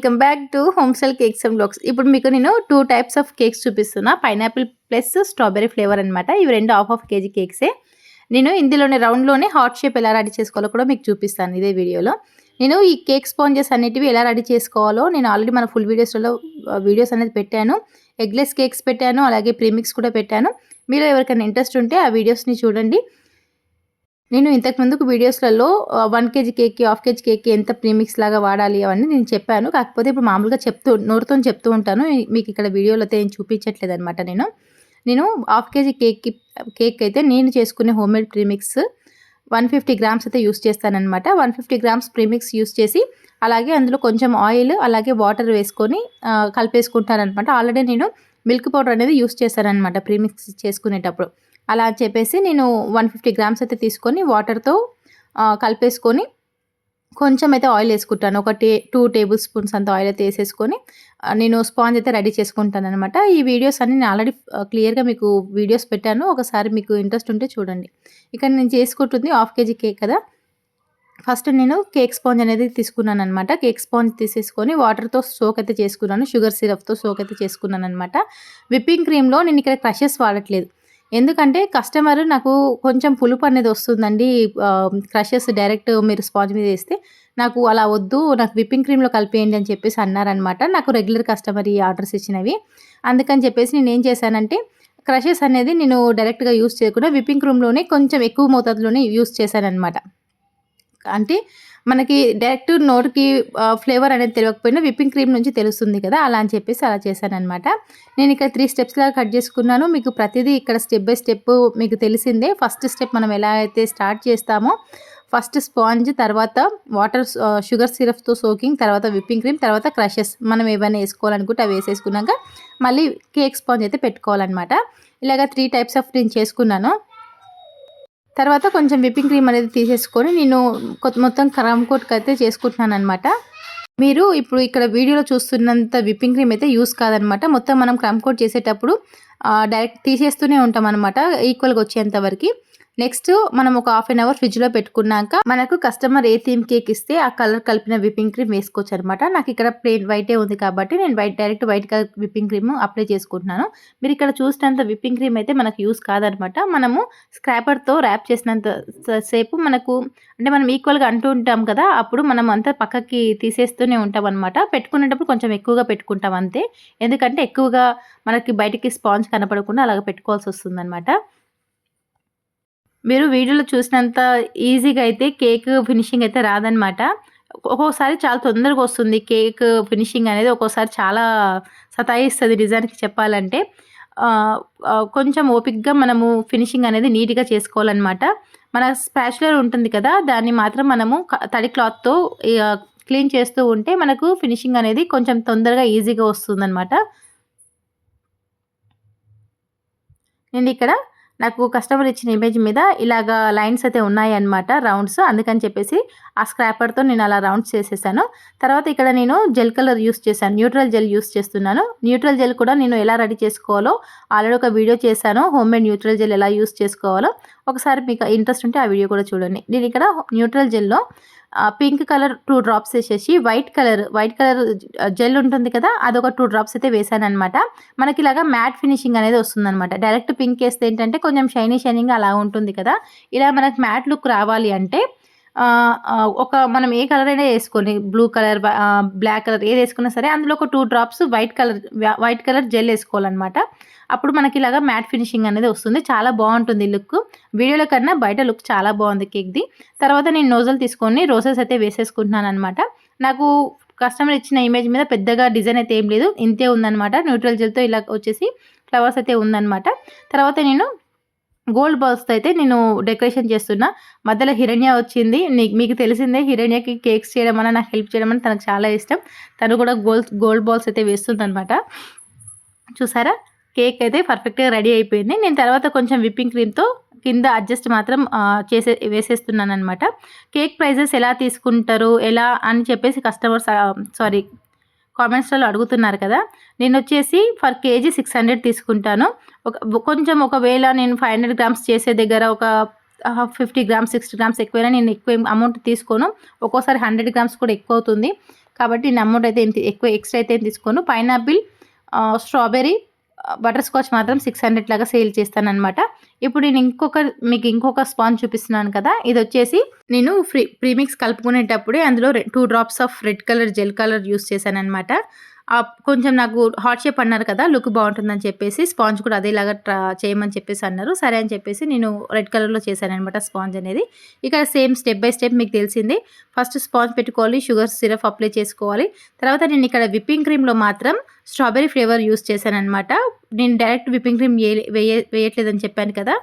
Welcome back to homestyle cakes and blogs. ఇప్పుడు మీకు నేను టూ టైప్స్ ఆఫ్ కేక్స్ చూపిస్తున్నా. పైనాపిల్ ప్లస్ స్ట్రాబెరీ ఫ్లేవర్ అనమాట ఇవి రెండు హాఫ్ హాఫ్ కేజీ కేక్సే. నేను ఇందులోనే రౌండ్లోనే హాట్ షేప్ ఎలా రెడీ చేసుకోవాలో కూడా మీకు చూపిస్తాను ఇదే వీడియోలో. నేను ఈ కేక్ స్పాంజెస్ అనేటివి ఎలా రెడీ చేసుకోవాలో నేను ఆల్రెడీ మన ఫుల్ వీడియోస్లో వీడియోస్ అనేది పెట్టాను. ఎగ్లెస్ కేక్స్ పెట్టాను అలాగే ప్రీమిక్స్ కూడా పెట్టాను. మీరు ఎవరికైనా ఇంట్రెస్ట్ ఉంటే ఆ వీడియోస్ని చూడండి. నేను ఇంతకు ముందుకు వీడియోస్లలో వన్ కేజీ కేక్కి హాఫ్ కేజీ కేక్కి ఎంత ప్రీమిక్స్ లాగా వాడాలి అవన్నీ నేను చెప్పాను. కాకపోతే ఇప్పుడు మామూలుగా చెప్తూ నోరుతో చెప్తూ ఉంటాను. మీకు ఇక్కడ వీడియోలో అయితే ఏం చూపించట్లేదు అనమాట నేను. నేను హాఫ్ కేజీ కేక్కి కేక్ అయితే నేను చేసుకునే home made premix one fifty grams అయితే use చేస్తానమాట one fifty grams premix use చేసి అలాగే అందులో కొంచెం ఆయిల్ అలాగే వాటర్ వేసుకొని కలిపేసుకుంటాను అనమాట ఆల్రెడీ నేను మిల్క్ పౌడర్ అనేది యూస్ చేస్తానమాట ప్రీమిక్స్ చేసుకునేటప్పుడు. అలా చెప్పేసి నేను వన్ ఫిఫ్టీ గ్రామ్స్ అయితే తీసుకొని వాటర్తో కలిపేసుకొని కొంచెం అయితే ఆయిల్ వేసుకుంటాను. ఒక టే టూ టేబుల్ స్పూన్స్ అంత ఆయిల్ అయితే వేసేసుకొని నేను స్పాంజ్ అయితే రెడీ చేసుకుంటాను అనమాట ఈ వీడియోస్ అన్ని నేను ఆల్రెడీ క్లియర్గా మీకు వీడియోస్ పెట్టాను. ఒకసారి మీకు ఇంట్రెస్ట్ ఉంటే చూడండి. ఇక్కడ నేను చేసుకుంటుంది హాఫ్ కేజీ కేక్ కదా. ఫస్ట్ నేను కేక్ స్పాంజ్ అనేది తీసుకున్నాను అనమాట కేక్ స్పాంజ్ తీసేసుకొని వాటర్తో సోక్ అయితే చేసుకున్నాను. షుగర్ సిరప్తో సోక్ అయితే చేసుకున్నాను అనమాట విప్పింగ్ క్రీమ్లో నేను ఇక్కడ క్రషెస్ వాడట్లేదు. ఎందుకంటే కస్టమర్ నాకు కొంచెం పులుపు అనేది వస్తుందండి క్రషెస్ డైరెక్ట్ మీరు స్పాంజ్ మీద వేస్తే నాకు అలా వద్దు నాకు విప్పింగ్ క్రీమ్లో కలిపేయండి అని చెప్పేసి అన్నారనమాట నాకు రెగ్యులర్ కస్టమర్ ఈ ఆర్డర్స్ ఇచ్చినవి. అందుకని చెప్పేసి నేను ఏం చేశానంటే క్రషెస్ అనేది నేను డైరెక్ట్గా యూస్ చేయకుండా విప్పింగ్ క్రీమ్లోనే కొంచెం ఎక్కువ మోతాదులోనే యూస్ చేశానమాట అంటే మనకి డైరెక్ట్ నోటికి ఫ్లేవర్ అనేది తెలియకపోయినా విప్పింగ్ క్రీమ్ నుంచి తెలుస్తుంది కదా అలా అని చెప్పేసి అలా చేశానమాట నేను ఇక్కడ త్రీ స్టెప్స్లా కట్ చేసుకున్నాను. మీకు ప్రతిదీ ఇక్కడ స్టెప్ బై స్టెప్ మీకు తెలిసిందే. ఫస్ట్ స్టెప్ మనం ఎలా అయితే స్టార్ట్ చేస్తామో ఫస్ట్ స్పాంజ్ తర్వాత వాటర్ షుగర్ సిరప్తో సోకింగ్ తర్వాత విప్పింగ్ క్రీమ్ తర్వాత క్రషెస్ మనం ఏమైనా వేసుకోవాలనుకుంటే అవి వేసేసుకున్నాక మళ్ళీ కేక్ స్పాంజ్ అయితే పెట్టుకోవాలన్నమాట. ఇలాగ త్రీ టైప్స్ ఆఫ్ నేను చేసుకున్నాను. తర్వాత కొంచెం విప్పింగ్ క్రీమ్ అనేది తీసేసుకొని నేను మొత్తం క్రమ్ కోట్కి అయితే చేసుకుంటున్నాను అనమాట మీరు ఇప్పుడు ఇక్కడ వీడియోలో చూస్తున్నంత విప్పింగ్ క్రీమ్ అయితే యూస్ కాదనమాట మొత్తం మనం క్రమ్ కోట్ చేసేటప్పుడు డైరెక్ట్ తీసేస్తూనే ఉంటాం అనమాట ఈక్వల్గా వచ్చేంత వరకు. నెక్స్ట్ మనం ఒక హాఫ్ అన్ అవర్ ఫ్రిడ్జ్లో పెట్టుకున్నాక మనకు కస్టమర్ ఏ థీమ్ కేక్ ఇస్తే ఆ కలర్ కలిపిన విప్పింగ్ క్రీమ్ వేసుకోవచ్చు అనమాట నాకు ఇక్కడ ప్లేన్ వైటే ఉంది కాబట్టి నేను white direct white colour whipping cream apply చేసుకుంటున్నాను. మీరు ఇక్కడ చూసినంత విప్పింగ్ క్రీమ్ అయితే మనకు యూస్ కాదనమాట మనము స్క్రాపర్తో ర్యాప్ చేసినంత సేపు మనకు అంటే మనం ఈక్వల్గా అంటూ ఉంటాం కదా అప్పుడు మనం అంతా పక్కకి తీసేస్తూనే ఉంటాం అనమాట పెట్టుకునేటప్పుడు కొంచెం ఎక్కువగా పెట్టుకుంటాం అంతే. ఎందుకంటే ఎక్కువగా మనకి బయటికి స్పాంజ్ కనపడకుండా అలాగ పెట్టుకోవాల్సి వస్తుంది అనమాట మీరు వీడియోలో చూసినంత ఈజీగా అయితే కేక్ ఫినిషింగ్ అయితే రాదనమాట ఒక్కోసారి చాలా తొందరగా వస్తుంది కేక్ ఫినిషింగ్ అనేది ఒక్కోసారి చాలా సతాయిస్తుంది డిజైన్కి చెప్పాలంటే. కొంచెం ఓపిక్గా మనము ఫినిషింగ్ అనేది నీట్గా చేసుకోవాలన్నమాట. మన స్పాచులర్ ఉంటుంది కదా దాన్ని మాత్రం మనము తడి క్లాత్తో క్లీన్ చేస్తూ ఉంటే మనకు ఫినిషింగ్ అనేది కొంచెం తొందరగా ఈజీగా వస్తుందన్నమాట. నేను ఇక్కడ నాకు కస్టమర్ ఇచ్చిన ఇమేజ్ మీద ఇలాగ లైన్స్ అయితే ఉన్నాయి అనమాట రౌండ్స్ అందుకని చెప్పేసి ఆ స్క్రాపర్తో నేను అలా రౌండ్స్ చేసేసాను. తర్వాత ఇక్కడ నేను జెల్ కలర్ యూస్ చేశాను న్యూట్రల్ జెల్ యూస్ చేస్తున్నాను. న్యూట్రల్ జెల్ కూడా నేను ఎలా రెడీ చేసుకోవాలో ఆల్రెడీ ఒక వీడియో చేశాను హోమ్ మేడ్ న్యూట్రల్ జెల్ ఎలా యూస్ చేసుకోవాలో. ఒకసారి మీకు ఇంట్రెస్ట్ ఉంటే ఆ వీడియో కూడా చూడండి. నేను ఇక్కడ న్యూట్రల్ జెల్లో పింక్ కలర్ టూ డ్రాప్స్ వేసేసి white colour white colour gel ఉంటుంది కదా అదొక టూ డ్రాప్స్ అయితే వేసాను అనమాట మనకి ఇలాగా మ్యాట్ ఫినిషింగ్ అనేది వస్తుందన్నమాట. డైరెక్ట్ పింక్ వేస్తే ఏంటంటే కొంచెం షైనీ షైనింగ్ అలా ఉంటుంది కదా. ఇలా మనకి మ్యాట్ లుక్ రావాలి అంటే ఒక మనం ఏ కలర్ అయినా వేసుకొని బ్లూ కలర్ బ్లాక్ కలర్ ఏది వేసుకున్నా సరే అందులో ఒక two drops white colour white colour gel వేసుకోవాలన్నమాట. అప్పుడు మనకి ఇలాగా మ్యాట్ ఫినిషింగ్ అనేది వస్తుంది. చాలా బాగుంటుంది లుక్ వీడియోలో కన్నా బయట లుక్ చాలా బాగుంది కేక్ది. తర్వాత నేను నోజల్ తీసుకొని రోజెస్ అయితే వేసేసుకుంటున్నాను అనమాట నాకు కస్టమర్ ఇచ్చిన ఇమేజ్ మీద పెద్దగా డిజైన్ అయితే ఏం లేదు. ఇంతే ఉందనమాట న్యూట్రల్ జెల్తో ఇలా వచ్చేసి ఫ్లవర్స్ అయితే ఉందనమాట తర్వాత నేను గోల్డ్ బాల్స్ అయితే నేను డెకరేషన్ చేస్తున్నా. మధ్యలో హిరణ్య వచ్చింది. మీకు తెలిసిందే హిరణ్యకి కేక్స్ చేయడం అన్న నాకు హెల్ప్ చేయడం అని తనకు చాలా ఇష్టం. తను కూడా గోల్డ్ గోల్డ్ బాల్స్ అయితే వేస్తుంది అనమాట చూసారా? కేక్ అయితే పర్ఫెక్ట్గా రెడీ అయిపోయింది. నేను తర్వాత కొంచెం విప్పింగ్ క్రీమ్తో కింద అడ్జస్ట్ మాత్రం చేసే వేసేస్తున్నాను అనమాట కేక్ ప్రైజెస్ ఎలా తీసుకుంటారు? ఎలా అని చెప్పేసి కస్టమర్స్ సారీ కామెంట్స్లో అడుగుతున్నారు కదా. నేను వచ్చేసి ఫర్ కేజీ సిక్స్ హండ్రెడ్ తీసుకుంటాను. ఒక కొంచెం ఒకవేళ నేను ఫైవ్ హండ్రెడ్ గ్రామ్స్ చేసే దగ్గర ఒక ఫిఫ్టీ గ్రామ్స్ సిక్స్టీ గ్రామ్స్ ఎక్కువైనా నేను ఎక్కువ అమౌంట్ తీసుకోను. ఒక్కోసారి హండ్రెడ్ గ్రామ్స్ కూడా ఎక్కువ అవుతుంది. కాబట్టి నేను అమౌంట్ అయితే ఏం ఎక్కువ ఎక్స్ట్రా అయితే ఏం తీసుకోను. పైనాపిల్ స్ట్రాబెర్రీ బటర్ స్కాచ్ మాత్రం సిక్స్ హండ్రెడ్ లాగా సేల్ చేస్తానమాట ఇప్పుడు నేను ఇంకొక మీకు ఇంకొక స్పాంజ్ చూపిస్తున్నాను కదా ఇది వచ్చేసి నేను ఫ్రీ ప్రీమిక్స్ కలుపుకునేటప్పుడే అందులో two drops of red colour gel colour use చేశాను అనమాట కొంచెం నాకు హాట్ షేప్ అన్నారు కదా లుక్ బాగుంటుందని చెప్పేసి స్పాంజ్ కూడా అదేలాగా ట్రా చేయమని చెప్పేసి అన్నారు. సరే అని చెప్పేసి నేను రెడ్ కలర్లో చేశానమాట స్పాంజ్ అనేది. ఇక్కడ సేమ్ స్టెప్ బై స్టెప్ మీకు తెలిసింది. ఫస్ట్ స్పాంజ్ పెట్టుకోవాలి షుగర్ సిరప్ అప్లై చేసుకోవాలి. తర్వాత నేను ఇక్కడ విప్పింగ్ క్రీమ్లో మాత్రం స్ట్రాబెరీ ఫ్లేవర్ యూస్ చేశాను అనమాట నేను డైరెక్ట్ విప్పింగ్ క్రీమ్ వేయ వేయట్లేదని చెప్పాను కదా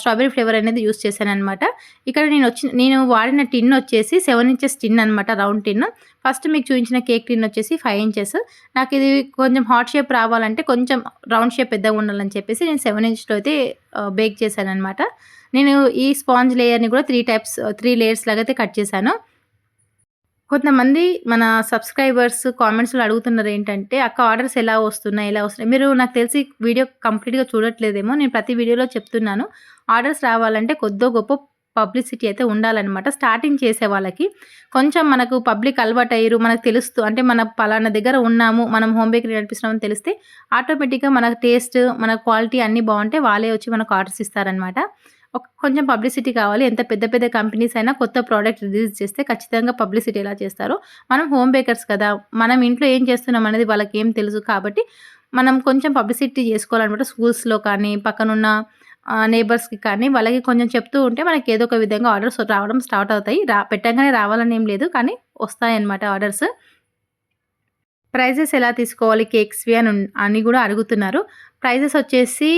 స్ట్రాబెరీ ఫ్లేవర్ అనేది యూస్ చేశాను అనమాట ఇక్కడ నేను వచ్చిన నేను వాడిన టిన్ వచ్చేసి సెవెన్ ఇంచెస్ టిన్ అనమాట రౌండ్ టిన్. ఫస్ట్ మీకు చూపించిన కేక్ టిన్ వచ్చేసి ఫైవ్ ఇంచెస్. నాకు ఇది కొంచెం హాట్ షేప్ రావాలంటే కొంచెం రౌండ్ షేప్ పెద్దగా ఉండాలని చెప్పేసి నేను సెవెన్ ఇంచ్లో అయితే బేక్ చేశానమాట నేను ఈ స్పాంజ్ లేయర్ని కూడా త్రీ టైప్స్ త్రీ లేయర్స్ లాగా అయితే కట్ చేశాను. కొంతమంది మన సబ్స్క్రైబర్స్ కామెంట్స్లో అడుగుతున్నారు ఏంటంటే అక్క ఆర్డర్స్ ఎలా వస్తున్నాయి ఎలా వస్తున్నాయి? మీరు నాకు తెలిసి వీడియో కంప్లీట్గా చూడట్లేదేమో నేను ప్రతి వీడియోలో చెప్తున్నాను. ఆర్డర్స్ రావాలంటే కొద్దో గొప్ప పబ్లిసిటీ అయితే ఉండాలన్నమాట. స్టార్టింగ్ చేసే వాళ్ళకి కొంచెం మనకు పబ్లిక్ అలవాటు అయ్యారు మనకు తెలుస్తూ అంటే మన పలానా దగ్గర ఉన్నాము మనం హోమ్ బేకరీ నడిపిస్తున్నామని తెలిస్తే ఆటోమేటిక్గా మన టేస్ట్ మన క్వాలిటీ అన్నీ బాగుంటే వాళ్ళే వచ్చి మనకు ఆర్డర్స్ ఇస్తారనమాట కొంచెం పబ్లిసిటీ కావాలి. ఎంత పెద్ద పెద్ద కంపెనీస్ అయినా కొత్త ప్రోడక్ట్ రిలీజ్ చేస్తే ఖచ్చితంగా పబ్లిసిటీ ఎలా చేస్తారో. మనం హోమ్ బేకర్స్ కదా. మనం ఇంట్లో ఏం చేస్తున్నాం అనేది వాళ్ళకి ఏం తెలుసు కాబట్టి మనం కొంచెం పబ్లిసిటీ చేసుకోవాలన్నమాట. స్కూల్స్లో కానీ పక్కనున్న నేబర్స్కి కానీ వాళ్ళకి కొంచెం చెప్తూ ఉంటే మనకి ఏదో ఒక విధంగా ఆర్డర్స్ రావడం స్టార్ట్ అవుతాయి. రా పెట్టంగానే రావాలని ఏం లేదు కానీ వస్తాయన్నమాట ఆర్డర్స్. ప్రైజెస్ ఎలా తీసుకోవాలి కేక్స్వి అని అని కూడా అడుగుతున్నారు. ప్రైజెస్ వచ్చేసి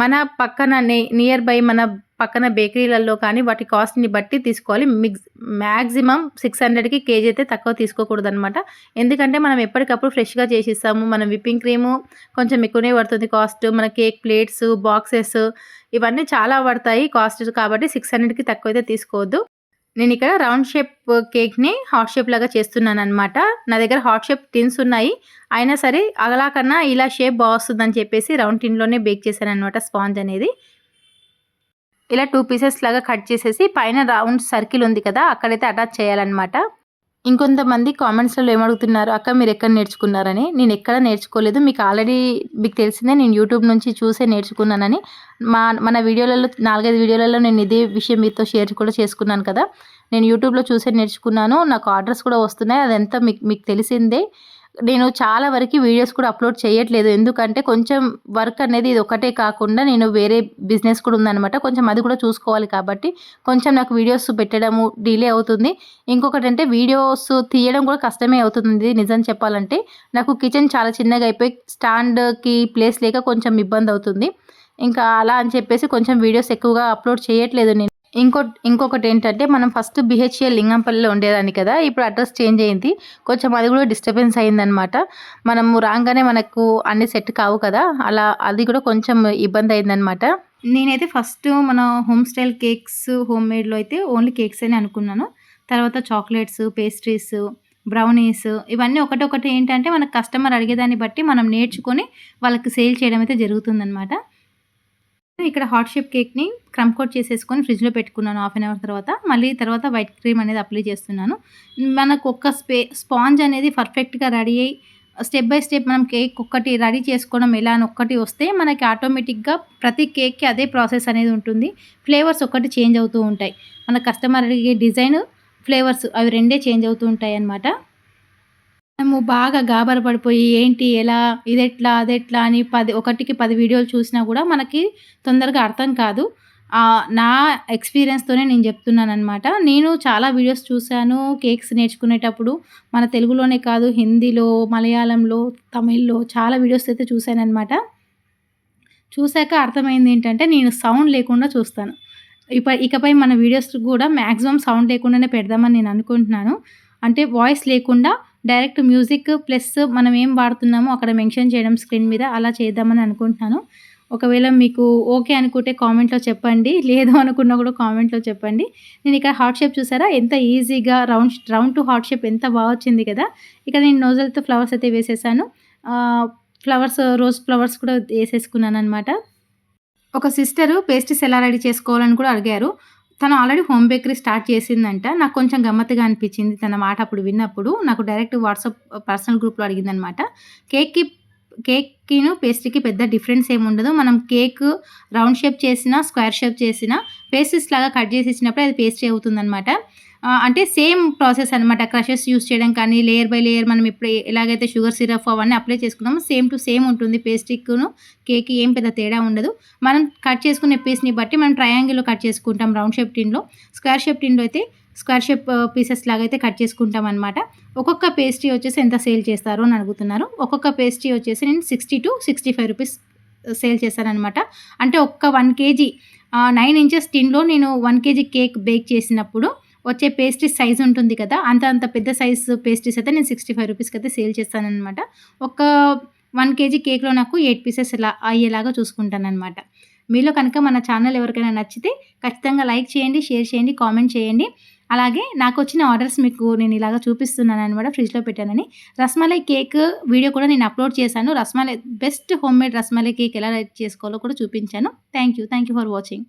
మన పక్కన నియర్ బై మన పక్కన బేకరీలలో కానీ వాటి కాస్ట్ని బట్టి తీసుకోవాలి. మిక్స్ మ్యాక్సిమం సిక్స్ హండ్రెడ్కి కేజీ అయితే తక్కువ తీసుకోకూడదు అనమాట ఎందుకంటే మనం ఎప్పటికప్పుడు ఫ్రెష్గా చేసిస్తాము. మనం విప్పింగ్ క్రీము కొంచెం ఎక్కువనే పడుతుంది కాస్ట్. మన కేక్ ప్లేట్స్ బాక్సెస్ ఇవన్నీ చాలా పడతాయి కాస్ట్ కాబట్టి సిక్స్ హండ్రెడ్కి తక్కువ అయితే తీసుకోవద్దు. నేను ఇక్కడ రౌండ్ షేప్ కేక్ని హాట్ షేప్ లాగా చేస్తున్నాను అనమాట నా దగ్గర హాట్ షేప్ టిన్స్ ఉన్నాయి. అయినా సరే అలా కన్నా ఇలా షేప్ బాగుస్తుందని చెప్పేసి రౌండ్ టిన్లోనే బేక్ చేశాను అనమాట స్పాంజ్ అనేది. ఇలా టూ పీసెస్ లాగా కట్ చేసేసి పైన రౌండ్ సర్కిల్ ఉంది కదా అక్కడైతే అటాచ్ చేయాలన్నమాట. ఇంకొంతమంది కామెంట్స్లో ఏమడుగుతున్నారు అక్క మీరు ఎక్కడ నేర్చుకున్నారని? నేను ఎక్కడ నేర్చుకోలేదు. మీకు ఆల్రెడీ మీకు తెలిసిందే నేను యూట్యూబ్ నుంచి చూసే నేర్చుకున్నానని. మా మన వీడియోలలో నాలుగైదు వీడియోలలో నేను ఇదే విషయం మీతో షేర్ కూడా చేసుకున్నాను కదా. నేను యూట్యూబ్లో చూసే నేర్చుకున్నాను. నాకు ఆర్డర్స్ కూడా వస్తున్నాయి. అదంతా మీకు మీకు తెలిసిందే. నేను చాలా వరకు వీడియోస్ కూడా అప్లోడ్ చేయట్లేదు. ఎందుకంటే కొంచెం వర్క్ అనేది ఇది ఒకటే కాకుండా నేను వేరే బిజినెస్ కూడా ఉందనమాట కొంచెం అది కూడా చూసుకోవాలి కాబట్టి కొంచెం నాకు వీడియోస్ పెట్టడము డిలే అవుతుంది. ఇంకొకటి అంటే వీడియోస్ తీయడం కూడా కష్టమే అవుతుంది నిజం చెప్పాలంటే. నాకు కిచెన్ చాలా చిన్నగా అయిపోయి స్టాండ్కి ప్లేస్ లేక కొంచెం ఇబ్బంది అవుతుంది. ఇంకా అలా అని చెప్పేసి కొంచెం వీడియోస్ ఎక్కువగా అప్లోడ్ చేయట్లేదు నేను. ఇంకో ఇంకొకటి ఏంటంటే మనం ఫస్ట్ బిహెచ్ఎల్ లింగంపల్లిలో ఉండేదాన్ని కదా ఇప్పుడు అడ్రస్ చేంజ్ అయింది. కొంచెం అది కూడా డిస్టర్బెన్స్ అయిందనమాట మనము రాగానే మనకు అన్ని సెట్ కావు కదా అలా అది కూడా కొంచెం ఇబ్బంది అయిందనమాట నేనైతే ఫస్ట్ మన హోమ్ స్టైల్ కేక్స్ హోమ్ మేడ్లో అయితే ఓన్లీ కేక్స్ అని అనుకున్నాను. తర్వాత చాక్లెట్స్ పేస్ట్రీస్ బ్రౌనీస్ ఇవన్నీ ఒకటొకటి ఏంటంటే మనకు కస్టమర్ అడిగేదాన్ని బట్టి మనం నేర్చుకొని వాళ్ళకి సేల్ చేయడం అయితే జరుగుతుందనమాట ఇక్కడ హాట్ షేప్ కేక్ని క్రమ్ కోట్ చేసేసుకొని ఫ్రిడ్జ్లో పెట్టుకున్నాను హాఫ్ అన్ అవర్ తర్వాత. మళ్ళీ తర్వాత వైట్ క్రీమ్ అనేది అప్లై చేస్తున్నాను. మనకు ఒక్క స్పే స్పాంజ్ అనేది పర్ఫెక్ట్గా రెడీ అయ్యి స్టెప్ బై స్టెప్ మనం కేక్ ఒక్కటి రెడీ చేసుకోవడం ఎలా అని ఒక్కటి వస్తే మనకి ఆటోమేటిక్గా ప్రతి కేక్కి అదే ప్రాసెస్ అనేది ఉంటుంది. ఫ్లేవర్స్ ఒక్కటి చేంజ్ అవుతూ ఉంటాయి. మన కస్టమర్ అడిగే డిజైన్ ఫ్లేవర్స్ అవి రెండే చేంజ్ అవుతూ ఉంటాయి అన్నమాట మనము బాగా గాబర పడిపోయి ఏంటి ఎలా ఇదెట్లా అదెట్లా అని పది ఒకటికి పది వీడియోలు చూసినా కూడా మనకి తొందరగా అర్థం కాదు. నా ఎక్స్పీరియన్స్తోనే నేను చెప్తున్నాను అనమాట నేను చాలా వీడియోస్ చూశాను కేక్స్ నేర్చుకునేటప్పుడు. మన తెలుగులోనే కాదు హిందీలో మలయాళంలో తమిళ్ళో చాలా వీడియోస్ అయితే చూశానమాట చూశాక అర్థమైంది ఏంటంటే నేను సౌండ్ లేకుండా చూస్తాను. ఇప ఇకపై మన వీడియోస్ కూడా మ్యాక్సిమం సౌండ్ లేకుండానే పెడదామని నేను అనుకుంటున్నాను. అంటే వాయిస్ లేకుండా డైరెక్ట్ మ్యూజిక్ ప్లస్ మనం ఏం వాడుతున్నామో అక్కడ మెన్షన్ చేయడం స్క్రీన్ మీద అలా చేద్దామని అనుకుంటున్నాను. ఒకవేళ మీకు ఓకే అనుకుంటే కామెంట్లో చెప్పండి లేదు అనుకున్నా కూడా కామెంట్లో చెప్పండి. నేను ఇక్కడ హార్ట్ షేప్ చూసారా? ఎంత ఈజీగా round round to heart shape ఎంత బాగా వచ్చింది కదా? ఇక్కడ నేను నోజల్తో ఫ్లవర్స్ అయితే వేసేసాను. ఫ్లవర్స్ రోజ్ ఫ్లవర్స్ కూడా వేసేసుకున్నాను అనమాట ఒక సిస్టరు పేస్ట్రీస్ ఎలా రెడీ చేసుకోవాలని కూడా అడిగారు. తను ఆల్రెడీ హోమ్ బేకరీ స్టార్ట్ చేసిందంట. నాకు కొంచెం గమ్మత్తుగా అనిపించింది తన మాట అప్పుడు విన్నప్పుడు. నాకు డైరెక్ట్ వాట్సాప్ పర్సనల్ గ్రూప్‌లో అడిగిందనమాట. కేక్‌కి కేక్‌కిను, పేస్ట్రీకి పెద్ద డిఫరెన్స్ ఏముండదు. మనం కేక్ రౌండ్ షేప్ చేసినా, స్క్వేర్ షేప్ చేసినా పేస్ట్రీస్ లాగా కట్ చేసి ఇచ్చినప్పుడు అది పేస్ట్రీ అవుతుందనమాట. అంటే సేమ్ ప్రాసెస్ అనమాట. క్రషెస్ యూజ్ చేయడం కానీ, లేయర్ బై లేయర్ మనం ఇప్పుడు ఎలాగైతే షుగర్ సిరప్ అవన్నీ అప్లై చేసుకున్నామో సేమ్ టు సేమ్ ఉంటుంది. పేస్ట్రీకును కేక్‌కి ఏం పెద్ద తేడా ఉండదు. మనం కట్ చేసుకునే పీస్‌ని బట్టి మనం ట్రయాంగిల్‌లో కట్ చేసుకుంటాం రౌండ్ షేప్ టిన్‌లో. స్క్వేర్ షేప్ టిన్‌లో అయితే స్క్వేర్ షేప్ పీసెస్ లాగైతే కట్ చేసుకుంటాం అనమాట ఒక్కొక్క పేస్ట్రీ వచ్చేసి ఎంత సేల్ చేస్తారు అని అడుగుతున్నారు. ఒక్కొక్క పేస్ట్రీ వచ్చేసి నేను 60-65 రూపీస్ సేల్ చేశాననమాట. అంటే ఒక్క వన్ కేజీ నైన్ ఇంచెస్ టిన్‌లో నేను వన్ కేజీ కేక్ బేక్ చేసినప్పుడు వచ్చే పేస్ట్రీ సైజ్ ఉంటుంది కదా! అంత అంత పెద్ద సైజ్ పేస్ట్రీస్ అయితే నేను సిక్స్టీ ఫైవ్ రూపీస్కి అయితే సేల్ చేస్తాననమాట. ఒక వన్ కేజీ కేక్‌లో నాకు ఎయిట్ పీసెస్ ఇలా అయ్యేలాగా చూసుకుంటానమాట మీలో కనుక మన ఛానల్ ఎవరికైనా నచ్చితే ఖచ్చితంగా లైక్ చేయండి, షేర్ చేయండి, కామెంట్ చేయండి. అలాగే నాకు వచ్చిన ఆర్డర్స్ మీకు నేను ఇలాగ కూడా ఫ్రిడ్జ్‌లో పెట్టానని. రస్మలై కేక్ వీడియో కూడా నేను అప్లోడ్ చేశాను. Rasmalai best home made rasmalai cake ఎలా చేసుకోవాలో కూడా చూపించాను. Thank you. Thank you for watching.